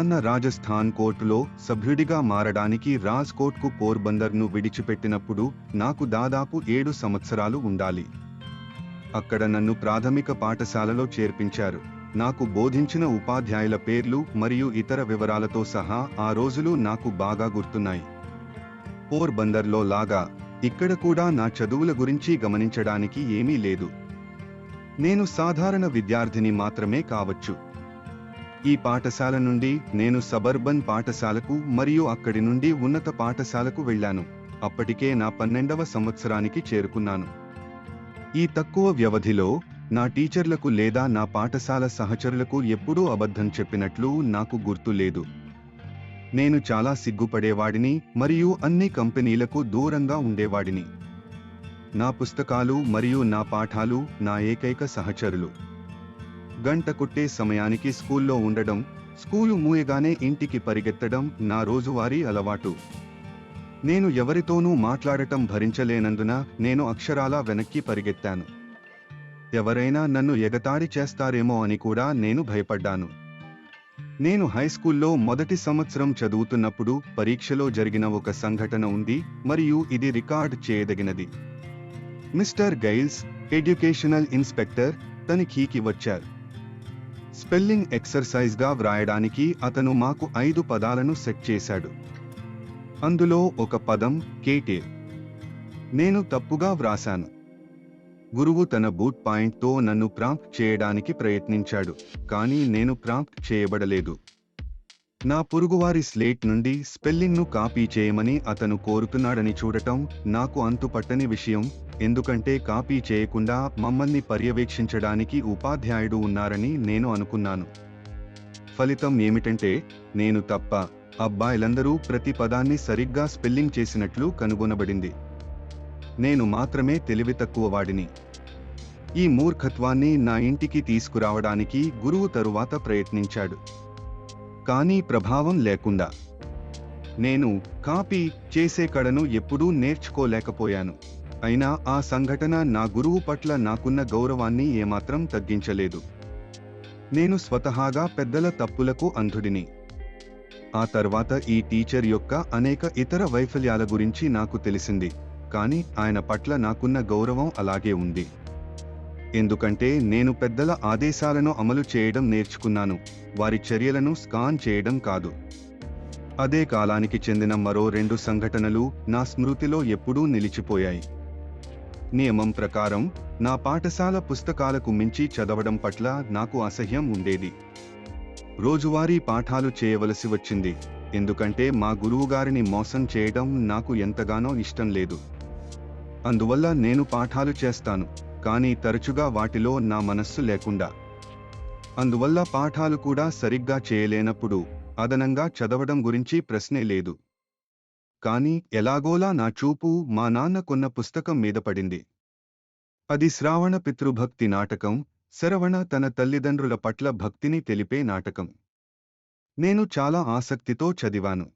రాజస్థాన్ కోర్టులో సభ్యుడిగా మారడానికి రాజ్ కోర్టుకు పోర్బందర్ను విడిచిపెట్టినప్పుడు నాకు దాదాపు ఏడు సంవత్సరాలు ఉండాలి. అక్కడ నన్ను ప్రాథమిక పాఠశాలలో చేర్పించారు. నాకు బోధించిన ఉపాధ్యాయుల పేర్లు మరియు ఇతర వివరాలతో సహా ఆ రోజులు నాకు బాగా గుర్తున్నాయి. పోర్బందర్లో లాగా ఇక్కడ కూడా నా చదువుల గురించి గమనించడానికి ఏమీ లేదు. నేను సాధారణ విద్యార్థిని మాత్రమే కావచ్చు. ఈ పాఠశాల నుండి నేను సబర్బన్ పాఠశాలకు మరియు అక్కడి నుండి ఉన్నత పాఠశాలకు వెళ్ళాను. అప్పటికే నా పన్నెండవ సంవత్సరానికి చేరుకున్నాను. ఈ తక్కువ వ్యవధిలో నా టీచర్లకు లేదా నా పాఠశాల సహచరులకు ఎప్పుడూ అబద్ధం చెప్పినట్లు నాకు గుర్తు లేదు. నేను చాలా సిగ్గుపడేవాడిని మరియు అన్ని కంపెనీలకు దూరంగా ఉండేవాడిని. నా పుస్తకాలు మరియు నా పాఠాలు నా ఏకైక సహచరులు. గంట కొట్టే సమయానికి స్కూల్లో ఉండడం స్కూలు మూయగానే ఇంటికి పరిగెత్తడం నా రోజువారీ అలవాటు. నేను ఎవరితోనూ మాట్లాడటం భరించలేనందున నేను అక్షరాలా వెనక్కి పరిగెత్తాను. ఎవరైనా నన్ను ఎగతారి చేస్తారేమో అని కూడా నేను భయపడ్డాను. నేను హైస్కూల్లో మొదటి సంవత్సరం చదువుతున్నప్పుడు పరీక్షలో జరిగిన ఒక సంఘటన ఉంది మరియు ఇది రికార్డ్ చేయదగినది. మిస్టర్ గైల్స్ ఎడ్యుకేషనల్ ఇన్స్పెక్టర్ తనిఖీకి వచ్చారు. స్పెల్లింగ్ ఎక్సర్సైజ్గా వ్రాయడానికి అతను మాకు ఐదు పదాలను సెట్ చేశాడు. అందులో ఒక పదం కేటే నేను తప్పుగా వ్రాశాను. గురువు తన బూట్ పాయింట్తో నన్ను ప్రాంప్ట్ చేయడానికి ప్రయత్నించాడు కానీ నేను ప్రాంప్ట్ చేయబడలేదు. నా పొరుగువారి స్లేట్ నుండి స్పెల్లింగ్ను కాపీ చేయమని అతను కోరుతున్నాడని చూడటం నాకు అంతుపట్టని విషయం. ఎందుకంటే కాపీ చేయకుండా మమ్మల్ని పర్యవేక్షించడానికి ఉపాధ్యాయుడు ఉన్నారని నేను అనుకున్నాను. ఫలితం ఏమిటంటే నేను తప్ప అబ్బాయిలందరూ ప్రతి పదాన్ని సరిగ్గా స్పెల్లింగ్ చేసినట్లు కనుగొనబడింది. నేను మాత్రమే తెలివి తక్కువ వాడిని. ఈ మూర్ఖత్వాన్ని నా ఇంటికి తీసుకురావడానికి గురువు తరువాత ప్రయత్నించాడు. కానీ ప్రభావం లేకుండా. నేను కాపీ చేసే కడను ఎప్పుడూ నేర్చుకోలేకపోయాను. అయినా ఆ సంఘటన నా గురువు పట్ల నాకున్న గౌరవాన్ని ఏమాత్రం తగ్గించలేదు. నేను స్వతహాగా పెద్దల తప్పులకు అంధుడిని. ఆ తర్వాత ఈ టీచర్ యొక్క అనేక ఇతర వైఫల్యాల గురించి నాకు తెలిసింది. కానీ ఆయన పట్ల నాకున్న గౌరవం అలాగే ఉంది. ఎందుకంటే నేను పెద్దల ఆదేశాలను అమలు చేయడం నేర్చుకున్నాను వారి చర్యలను స్కాన్ చేయడం కాదు. అదే కాలానికి చెందిన మరో రెండు సంఘటనలు నా స్మృతిలో ఎప్పుడూ నిలిచిపోయాయి. నియమం ప్రకారం నా పాఠశాల పుస్తకాలకు మించి చదవడం పట్ల నాకు అసహ్యం ఉండేది. రోజువారీ పాఠాలు చేయవలసి వచ్చింది ఎందుకంటే మా గురువుగారిని మోసం చేయడం నాకు ఎంతగానో ఇష్టం లేదు. అందువల్ల నేను పాఠాలు చేస్తాను. కానీ తరచుగా వాటిలో నా మనస్సు లేకుండా. అందువల్ల పాఠాలు కూడా సరిగ్గా చేయలేనప్పుడు అదనంగా చదవడం గురించి ప్రశ్నే లేదు. కానీ ఎలాగోలా నా చూపు మా నాన్న కొన్న పుస్తకం మీద పడింది. అది శ్రావణ పితృభక్తి నాటకం శరవణ తన తల్లిదండ్రుల పట్ల భక్తిని తెలిపే నాటకం. నేను చాలా ఆసక్తితో చదివాను.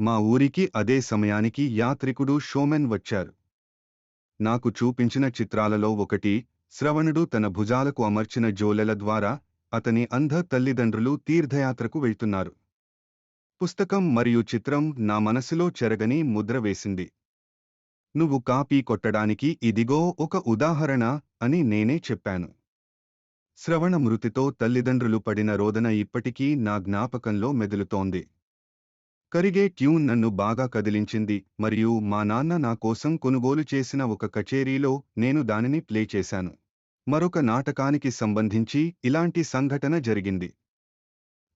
మా ఊరికి అదే సమయానికి యాత్రికుడు షోమెన్ వచ్చారు. నాకు చూపించిన చిత్రాలలో ఒకటి శ్రవణుడు తన భుజాలకు అమర్చిన జోలెల ద్వారా అతని అంధ తల్లిదండ్రులు తీర్థయాత్రకు వెళ్తున్నారు. పుస్తకం మరియు చిత్రం నా మనసులో చెరగని ముద్ర వేసింది. నువ్వు కాపీ కొట్టడానికి ఇదిగో ఒక ఉదాహరణ అని నేనే చెప్పాను. శ్రవణ మృతితో తల్లిదండ్రులు పడిన రోదన ఇప్పటికీ నా జ్ఞాపకంలో మెదులుతోంది. కరిగే ట్యూన్ నన్ను బాగా కదిలించింది మరియు మా నాన్న నా కోసం కొనుగోలు చేసిన ఒక కచేరీలో నేను దానిని ప్లే చేశాను. మరొక నాటకానికి సంబంధించి ఇలాంటి సంఘటన జరిగింది.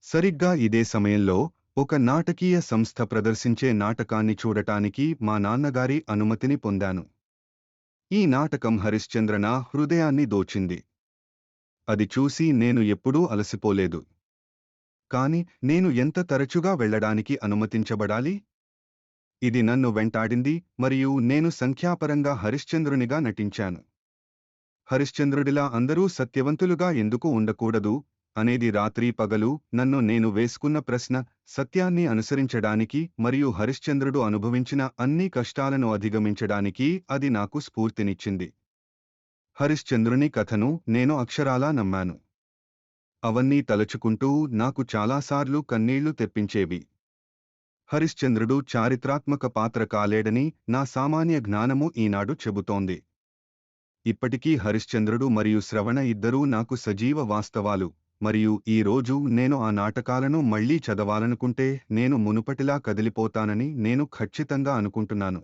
సరిగ్గా ఇదే సమయంలో ఒక నాటకీయ సంస్థ ప్రదర్శించే నాటకాన్ని చూడటానికి మా నాన్నగారి అనుమతిని పొందాను. ఈ నాటకం హరిశ్చంద్ర నా హృదయాన్ని దోచింది. అది చూసి నేను ఎప్పుడూ అలసిపోలేదు. కాని నేను ఎంత తరచుగా వెళ్ళడానికి అనుమతించబడాలి? ఇది నన్ను వెంటాడింది మరియు నేను సంఖ్యాపరంగా హరిశ్చంద్రునిగా నటించాను. హరిశ్చంద్రుడిలా అందరూ సత్యవంతులుగా ఎందుకు ఉండకూడదు? అనేది రాత్రి పగలు నన్ను నేను వేసుకున్న ప్రశ్న సత్యాన్ని అనుసరించడానికి మరియు హరిశ్చంద్రుడు అనుభవించిన అన్ని కష్టాలను అధిగమించడానికి అది నాకు స్ఫూర్తినిచ్చింది. హరిశ్చంద్రుని కథను నేను అక్షరాలా నమ్మాను. అవన్నీ తలచుకుంటూ నాకు చాలాసార్లు కన్నీళ్ళు తెప్పించేవి. హరిశ్చంద్రుడు చారిత్రాత్మక పాత్ర కాలేడని నా సామాన్య జ్ఞానము ఈనాడు చెబుతోంది. ఇప్పటికీ హరిశ్చంద్రుడు మరియు శ్రవణ ఇద్దరూ నాకు సజీవ వాస్తవాలు. మరియు ఈ రోజు నేను ఆ నాటకాలను మళ్ళీ చదవాలనుకుంటే నేను మునుపటిలా కదిలిపోతానని నేను ఖచ్చితంగా అనుకుంటున్నాను.